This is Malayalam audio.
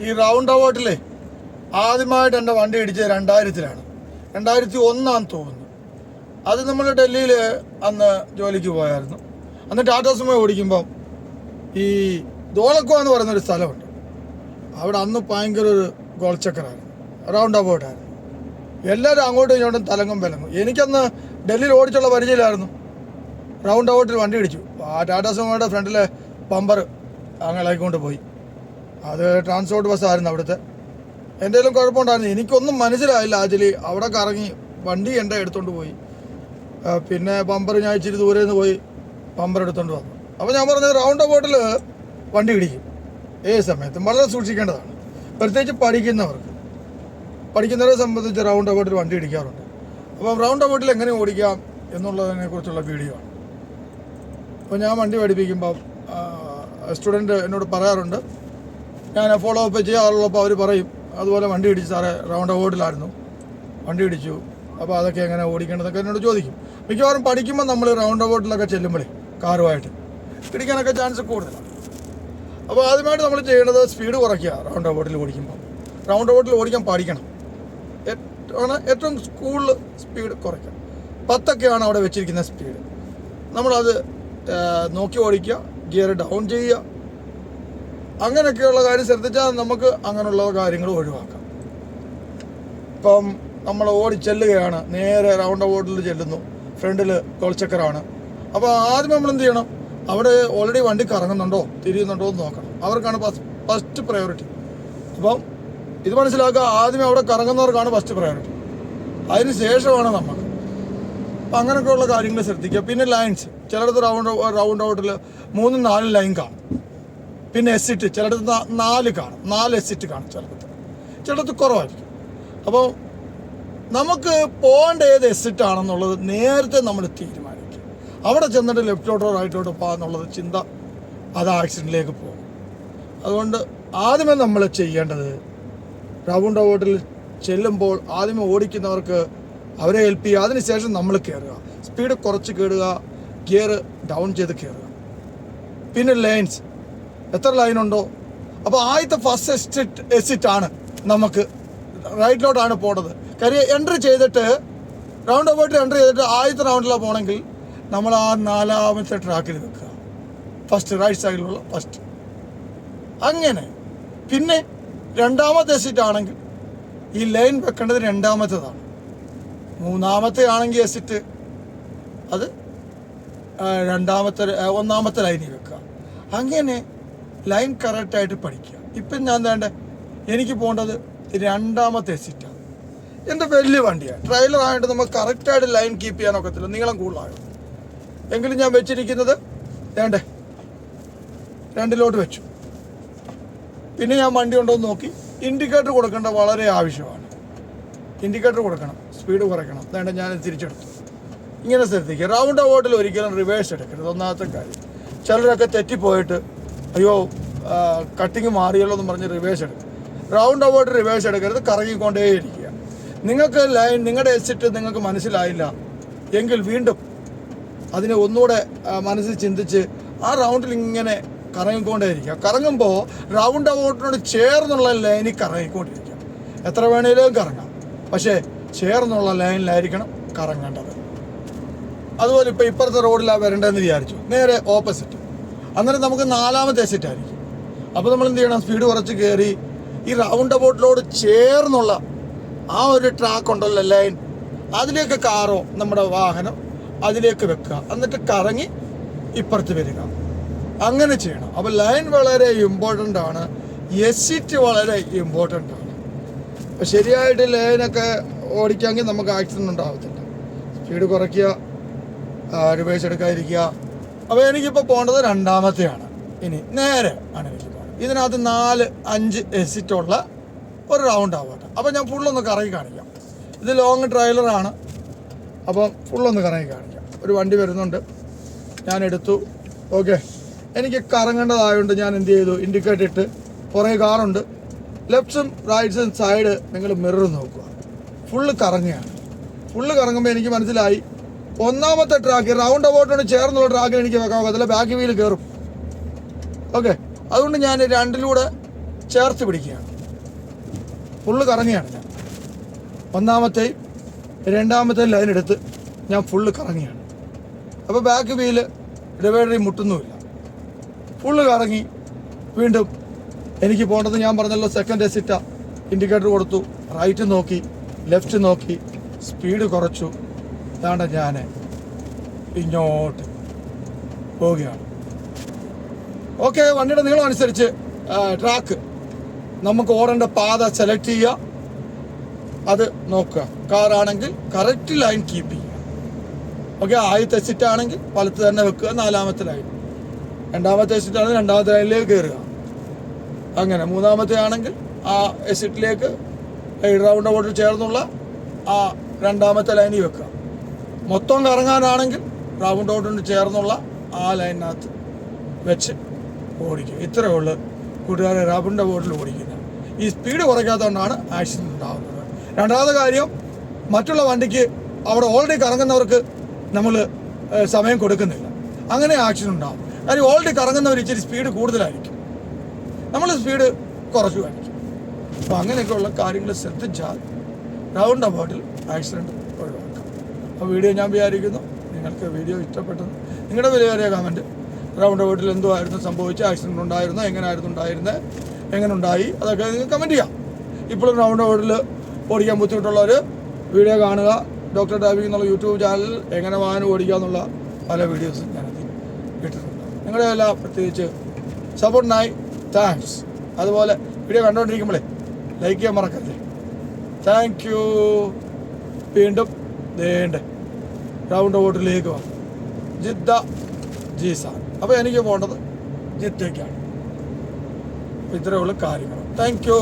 ഈ റൗണ്ട് അബൌട്ടിലെ ആദ്യമായിട്ട് എന്റെ വണ്ടി ഇടിച്ചത് രണ്ടായിരത്തിലാണ്. രണ്ടായിരത്തി ഒന്നാന്ന് തോന്നുന്നു. അത് നമ്മൾ ഡൽഹിയിൽ അന്ന് ജോലിക്ക് പോയായിരുന്നു. അന്ന് ടാറ്റാ സുമോ ഓടിക്കുമ്പം ഈ ദോളക്കോ എന്ന് പറയുന്നൊരു സ്ഥലമുണ്ട്. അവിടെ അന്ന് ഭയങ്കര ഒരു ഗോൾചക്കറായിരുന്നു റൗണ്ട് അബൌട്ടായിരുന്നു എല്ലാവരും അങ്ങോട്ടും ഇങ്ങോട്ടും തലങ്ങും വിലങ്ങും. എനിക്കന്ന് ഡൽഹിയിൽ ഓടിച്ചുള്ള പരിചയമില്ലായിരുന്നു. റൗണ്ട് അബൌട്ടിൽ വണ്ടി ഇടിച്ചു. ആ ടാറ്റാ സുമോയുടെ ഫ്രണ്ടിലെ ബമ്പർ അങ്ങനെയായിക്കൊണ്ട് പോയി. അത് ട്രാൻസ്പോർട്ട് ബസ്സായിരുന്നു അവിടുത്തെ. എന്തെങ്കിലും കുഴപ്പമുണ്ടായിരുന്നു. എനിക്കൊന്നും മനസ്സിലായില്ല ആക്ച്വലി അവിടെ കറങ്ങി വണ്ടി എന്റെ എടുത്തോണ്ട് പോയി. പിന്നെ പമ്പർ ഞാൻ ഇച്ചിരി ദൂരെ നിന്ന് പോയി പമ്പർ എടുത്തോണ്ട് വന്നു. അപ്പോൾ ഞാൻ പറഞ്ഞത് റൗണ്ട് അബൌട്ടിൽ വണ്ടി ഇടിക്കും. ഏത് സമയത്തും വളരെ സൂക്ഷിക്കേണ്ടതാണ്. പ്രത്യേകിച്ച് പഠിക്കുന്നവർക്ക്. പഠിക്കുന്നവരെ സംബന്ധിച്ച് റൗണ്ട് അബൌട്ടിൽ വണ്ടി ഇടിക്കാറുണ്ട്. അപ്പം റൗണ്ട് അബൌട്ടിൽ എങ്ങനെ ഓടിക്കാം എന്നുള്ളതിനെ കുറിച്ചുള്ള വീഡിയോ ആണ്. അപ്പോൾ ഞാൻ വണ്ടി പഠിപ്പിക്കുമ്പോൾ സ്റ്റുഡന്റ് എന്നോട് പറയാറുണ്ട് ഞാൻ ഫോളോ അപ്പ് ചെയ്യാറുള്ളപ്പോൾ അവർ പറയും അതുപോലെ വണ്ടി ഇടിച്ച് സാറേ റൗണ്ട് അബൌട്ടിലായിരുന്നു വണ്ടി ഇടിച്ചു. അപ്പോൾ അതൊക്കെ എങ്ങനെ ഓടിക്കേണ്ടതൊക്കെ എന്നോട് ചോദിക്കും. മിക്കവാറും പഠിക്കുമ്പോൾ നമ്മൾ റൗണ്ട് അബൌട്ടിലൊക്കെ ചെല്ലുമ്പോഴേ കാറുമായിട്ട്. ഇടിക്കാനൊക്കെ ചാൻസ് കൂടുതലാണ്. അപ്പോൾ ആദ്യമായിട്ട് നമ്മൾ ചെയ്യേണ്ടത് സ്പീഡ് കുറയ്ക്കുക റൗണ്ട് അബൌട്ടിൽ ഓടിക്കുമ്പോൾ റൗണ്ട് അബൌട്ടിൽ ഓടിക്കാൻ പഠിക്കണം. ഏറ്റവും ഏറ്റവും സ്കൂളിൽ സ്പീഡ് കുറയ്ക്കുക. പത്തൊക്കെയാണ് അവിടെ വെച്ചിരിക്കുന്ന സ്പീഡ് നമ്മളത് നോക്കി ഓടിക്കുക ഗിയർ ഡൗൺ ചെയ്യുക അങ്ങനെയൊക്കെയുള്ള കാര്യം ശ്രദ്ധിച്ചാൽ നമുക്ക് അങ്ങനെയുള്ള കാര്യങ്ങൾ ഒഴിവാക്കാം. ഇപ്പം നമ്മൾ ഓടി ചെല്ലുകയാണ്. നേരെ റൗണ്ട് അബൌട്ടിൽ ചെല്ലുന്നു. ഫ്രണ്ടിൽ കുളച്ചക്കറാണ് അപ്പോൾ ആദ്യം നമ്മൾ എന്ത് ചെയ്യണം? അവിടെ ഓൾറെഡി വണ്ടി കറങ്ങുന്നുണ്ടോ? തിരിയുന്നുണ്ടോ എന്ന് നോക്കണം. അവർക്കാണ് ഫസ്റ്റ് പ്രയോറിറ്റി അപ്പം ഇത് മനസ്സിലാക്കുക ആദ്യമേ അവിടെ കറങ്ങുന്നവർക്കാണ് ഫസ്റ്റ് പ്രയോറിറ്റി അതിന് ശേഷമാണ് നമ്മൾ. അപ്പം അങ്ങനെയൊക്കെയുള്ള കാര്യങ്ങൾ ശ്രദ്ധിക്കുക. പിന്നെ ലൈൻസ് ചിലയിടത്ത് റൗണ്ട് റൗണ്ട് ഔട്ടിൽ മൂന്നും നാലും ലൈൻ കാണും. പിന്നെ എസിറ്റ് ചിലയിടത്ത് നാ- നാല് കാണും. നാല് എസിറ്റ് കാണും ചിലയിടത്ത് ചിലയിടത്ത് കുറവായിരിക്കും. അപ്പോൾ നമുക്ക് പോകേണ്ട ഏത് എസിറ്റ് ആണെന്നുള്ളത് നേരത്തെ നമ്മൾ തീരുമാനിക്കും. അവിടെ ചെന്നിട്ട് ലെഫ്റ്റോട്ടോ റൈറ്റോട്ടോ പോകാന്നുള്ളത് ചിന്ത അത് ആക്സിഡന്റിലേക്ക് പോകും. അതുകൊണ്ട് ആദ്യമേ നമ്മൾ ചെയ്യേണ്ടത് റൗണ്ട് ഔട്ടിൽ ചെല്ലുമ്പോൾ ആദ്യമേ ഓടിക്കുന്നവർക്ക് അവരെ ഹെൽപ്പ് ചെയ്യുക. അതിനുശേഷം നമ്മൾ കയറുക. സ്പീഡ് കുറച്ച് കയറുക ഗിയർ ഡൗൺ ചെയ്ത് കയറുക. പിന്നെ ലൈൻസ് എത്ര ലൈൻ ഉണ്ടോ അപ്പോൾ ആദ്യത്തെ ഫസ്റ്റ് എക്സിറ്റ് എക്സിറ്റ് ആണ് നമുക്ക് റൈറ്റിലോട്ടാണ് പോണത്. കാര്യം എൻട്രി ചെയ്തിട്ട് റൗണ്ട് അബൌട്ട് എൻട്രി ചെയ്തിട്ട് ആദ്യത്തെ റൗണ്ടിലാണ് പോകണമെങ്കിൽ നമ്മൾ ആ നാലാമത്തെ ട്രാക്കിൽ നിൽക്കുക. ഫസ്റ്റ് റൈറ്റ് സൈഡിലുള്ള ഫസ്റ്റ് അങ്ങനെ. പിന്നെ രണ്ടാമത്തെ എസിറ്റ് ആണെങ്കിൽ ഈ ലൈൻ വെക്കേണ്ടത് രണ്ടാമത്തേതാണ്. മൂന്നാമത്തെ ആണെങ്കിൽ എസിറ്റ് അത് രണ്ടാമത്തെ ഒന്നാമത്തെ ലൈനിൽ വെക്കുക. അങ്ങനെ ലൈൻ കറക്റ്റായിട്ട് പഠിക്കുക. ഇപ്പം ഞാൻ വേണ്ട എനിക്ക് പോകേണ്ടത് രണ്ടാമത്തെ സീറ്റാണ് എന്റെ വലിയ വണ്ടിയാണ് ട്രെയിലർ ആയിട്ട് നമുക്ക് കറക്റ്റായിട്ട് ലൈൻ കീപ്പ് ചെയ്യാൻ ഒക്കത്തില്ല. നീളം കൂടുതലാകും എങ്കിലും ഞാൻ വെച്ചിരിക്കുന്നത് വേണ്ടേ രണ്ടിലോട്ട് വെച്ചു. പിന്നെ ഞാൻ വണ്ടി ഉണ്ടോ എന്ന് നോക്കി. ഇൻഡിക്കേറ്റർ കൊടുക്കേണ്ട വളരെ ആവശ്യമാണ്. ഇൻഡിക്കേറ്റർ കൊടുക്കണം. സ്പീഡ് കുറയ്ക്കണം. വേണ്ട ഞാൻ തിരിച്ചെടുത്തു. ഇങ്ങനെ ശ്രദ്ധിക്കുക. റൗണ്ട് അബൌട്ടിൽ ഒരിക്കലും റിവേഴ്സ് എടുക്കരുത്. ഒന്നാമത്തെ കാര്യം. ചിലരൊക്കെ തെറ്റിപ്പോയിട്ട് അയ്യോ കട്ടിങ് മാറിയല്ലോ എന്ന് പറഞ്ഞ് റിവേഴ്സ് എടുക്കും. റൗണ്ട് അബൌട്ട് റിവേഴ്സ് എടുക്കരുത് കറങ്ങിക്കൊണ്ടേയിരിക്കുക. നിങ്ങൾക്ക് ലൈൻ നിങ്ങളുടെ എസിറ്റ് നിങ്ങൾക്ക് മനസ്സിലായില്ല. എങ്കിൽ വീണ്ടും അതിനെ ഒന്നുകൂടെ മനസ്സിൽ ചിന്തിച്ച് ആ റൗണ്ടിൽ ഇങ്ങനെ കറങ്ങിക്കൊണ്ടേയിരിക്കുക. കറങ്ങുമ്പോൾ റൗണ്ട് അബൌട്ടിനോട് ചേർന്നുള്ള ലൈനിൽ കറങ്ങിക്കൊണ്ടിരിക്കുക. എത്ര വേണേലും കറങ്ങാം. പക്ഷേ ചേർന്നുള്ള ലൈനിലായിരിക്കണം കറങ്ങേണ്ടത്. അതുപോലെ ഇപ്പോൾ ഇപ്പുറത്തെ റോഡിലാണ് വരേണ്ടതെന്ന് വിചാരിച്ചു. നേരെ ഓപ്പോസിറ്റ് അന്നേരം നമുക്ക് നാലാമത്തെ സെറ്റായിരിക്കും അപ്പോൾ നമ്മൾ എന്ത് ചെയ്യണം? സ്പീഡ് കുറച്ച് കയറി ഈ റൗണ്ട് അബൌട്ടിലോട് ചേർന്നുള്ള ആ ഒരു ട്രാക്ക് ഉണ്ടല്ലോ ലൈൻ അതിലേക്ക് കാറോ നമ്മുടെ വാഹനം അതിലേക്ക് വെക്കുക. എന്നിട്ട് കറങ്ങി ഇപ്പുറത്ത് വരിക. അങ്ങനെ ചെയ്യണം. അപ്പോൾ ലൈൻ വളരെ ഇമ്പോർട്ടന്റ് ആണ്. എസിറ്റ് വളരെ ഇമ്പോർട്ടന്റ് ആണ്. അപ്പോൾ ശരിയായിട്ട് ലൈനൊക്കെ ഓടിക്കാമെങ്കിൽ നമുക്ക് ആക്സിഡന്റ് ഉണ്ടാവത്തില്ല. സ്പീഡ് കുറയ്ക്കുക റിവേഴ്സ് എടുക്കാതിരിക്കുക. അപ്പോൾ എനിക്കിപ്പോൾ പോകേണ്ടത് രണ്ടാമത്തെയാണ്. ഇനി നേരെ ആണ് എനിക്ക് പോകുന്നത് ഇതിനകത്ത് നാല് അഞ്ച് എസിറ്റുള്ള ഒരു റൗണ്ട് ആവട്ടെ. അപ്പോൾ ഞാൻ ഫുള്ളൊന്ന് കറങ്ങി കാണിക്കാം. ഇത് ലോങ് ട്രailer അപ്പോൾ അപ്പം ഫുള്ളൊന്ന് കറങ്ങി കാണിക്കാം. ഒരു വണ്ടി വരുന്നുണ്ട്. ഞാൻ എടുത്തു. ഓക്കെ എനിക്ക് കറങ്ങേണ്ടതായതുകൊണ്ട് ഞാൻ എന്ത് ചെയ്തു? ഇൻഡിക്കേറ്റർ ഇട്ട് കുറേ കാറുണ്ട്. ലെഫ്റ്റ്സും റൈറ്റ്സും സൈഡ് നിങ്ങൾ മിറർ നോക്കുക. ഫുള്ള് കറങ്ങുകയാണ്. ഫുള്ള് കറങ്ങുമ്പോൾ എനിക്ക് മനസ്സിലായി. ഒന്നാമത്തെ ട്രാക്ക് റൗണ്ട് അബൌട്ടിനോട് ചേർന്നുള്ള ട്രാക്കിൽ എനിക്ക് വെക്കാൻ ഒക്കത്തില്ല. ബാക്ക് വീൽ കയറും ഓക്കെ അതുകൊണ്ട് ഞാൻ രണ്ടിലൂടെ ചേർത്ത് പിടിക്കുകയാണ്. ഫുള്ള് കറങ്ങിയാണ് ഞാൻ. ഒന്നാമത്തെയും രണ്ടാമത്തെയും ലൈനെടുത്ത് ഞാൻ ഫുള്ള് കറങ്ങിയാണ്. അപ്പോൾ ബാക്ക് വീൽ ഡിവൈഡറി മുട്ടുന്നുമില്ല. ഫുള്ള് കറങ്ങി വീണ്ടും എനിക്ക് പോകേണ്ടത് ഞാൻ പറഞ്ഞല്ലോ സെക്കൻഡ് എസിറ്റ ഇൻഡിക്കേറ്റർ കൊടുത്തു. റൈറ്റ് നോക്കി ലെഫ്റ്റ് നോക്കി സ്പീഡ് കുറച്ചു. ഇതാണ്ട് ഞാൻ ഇങ്ങോട്ട് പോവുകയാണ്. ഓക്കെ വണ്ടിയുടെ നീളം അനുസരിച്ച് ട്രാക്ക് നമുക്ക് ഓടേണ്ട പാത സെലക്ട് ചെയ്യുക. അത് നോക്കുക. കാറാണെങ്കിൽ കറക്റ്റ് ലൈൻ കീപ്പ് ചെയ്യുക. ഓക്കെ ആദ്യത്തെ സിറ്റാണെങ്കിൽ വലത്ത് തന്നെ വെക്കുക നാലാമത്തെ ലൈൻ രണ്ടാമത്തെ എസിറ്റ് ആണെങ്കിൽ രണ്ടാമത്തെ ലൈനിലേക്ക് കയറുക. അങ്ങനെ മൂന്നാമത്തെ ആണെങ്കിൽ ആ എസിറ്റിലേക്ക് റൗണ്ട് ബോട്ടിൽ ചേർന്നുള്ള ആ രണ്ടാമത്തെ ലൈനിൽ വെക്കുക. മൊത്തം കറങ്ങാനാണെങ്കിൽ റൗണ്ട് ഔട്ടിന് ചേർന്നുള്ള ആ ലൈനിനകത്ത് വെച്ച് ഓടിക്കും. ഇത്രയേ ഉള്ളൂ. കൂട്ടുകാരെ റബ്ബറിന്റെ ബോട്ടിൽ ഓടിക്കുന്നത്. ഈ സ്പീഡ് കുറയ്ക്കാത്തതുകൊണ്ടാണ് ആക്സിഡന്റ് ഉണ്ടാകുന്നത്. രണ്ടാമത്തെ കാര്യം മറ്റുള്ള വണ്ടിക്ക് അവിടെ ഓൾറെഡി കറങ്ങുന്നവർക്ക് നമ്മൾ സമയം കൊടുക്കുന്നില്ല. അങ്ങനെ ആക്സിഡന്റ് ഉണ്ടാകും കാര്യം ഓൾറെഡി കറങ്ങുന്നവർ ഇച്ചിരി സ്പീഡ് കൂടുതലായിരിക്കും. നമ്മൾ സ്പീഡ് കുറച്ചു കാണിക്കും അപ്പോൾ അങ്ങനെയൊക്കെയുള്ള കാര്യങ്ങൾ ശ്രദ്ധിച്ചാൽ റൗണ്ട് അബൌട്ടിൽ ആക്സിഡന്റ് അപ്പോൾ വീഡിയോ ഞാൻ വിചാരിക്കുന്നു. നിങ്ങൾക്ക് വീഡിയോ ഇഷ്ടപ്പെട്ടെന്ന്. നിങ്ങളുടെ വിലയേറിയ കമന്റ് റൗണ്ട് വീട്ടിൽ എന്തോ ആയിരുന്നു സംഭവിച്ച ആക്സിഡന്റ് ഉണ്ടായിരുന്നോ? എങ്ങനെയായിരുന്നു ഉണ്ടായിരുന്നത് എങ്ങനെ ഉണ്ടായി അതൊക്കെ നിങ്ങൾ കമന്റ് ചെയ്യാം. ഇപ്പോഴും റൗണ്ട് വീട്ടിൽ ഓടിക്കാൻ ബുദ്ധിമുട്ടുള്ളവർ വീഡിയോ കാണുക. ഡോക്ടർ ഡ്രൈവിംഗ് എന്നുള്ള യൂട്യൂബ് ചാനലിൽ എങ്ങനെ വാഹനം ഓടിക്കുക എന്നുള്ള പല വീഡിയോസും ഞാനതിൽ ഇട്ടിട്ടുണ്ട്. നിങ്ങളുടെ എല്ലാം പ്രത്യേകിച്ച് സപ്പോർട്ടിനായി താങ്ക്സ് അതുപോലെ വീഡിയോ കണ്ടുകൊണ്ടിരിക്കുമ്പോഴേ ലൈക്ക് ചെയ്യാൻ മറക്കരുത്. താങ്ക് യു വീണ്ടും വേണ്ട. റൗണ്ട് ബോട്ടിലേക്ക് വാ. ജിദ്ദ ജീസ. അപ്പോൾ എനിക്ക് പോകേണ്ടത് ജിദ്ദയ്ക്കാണ്. ഇത്രയുള്ള കാര്യങ്ങൾ. Thank you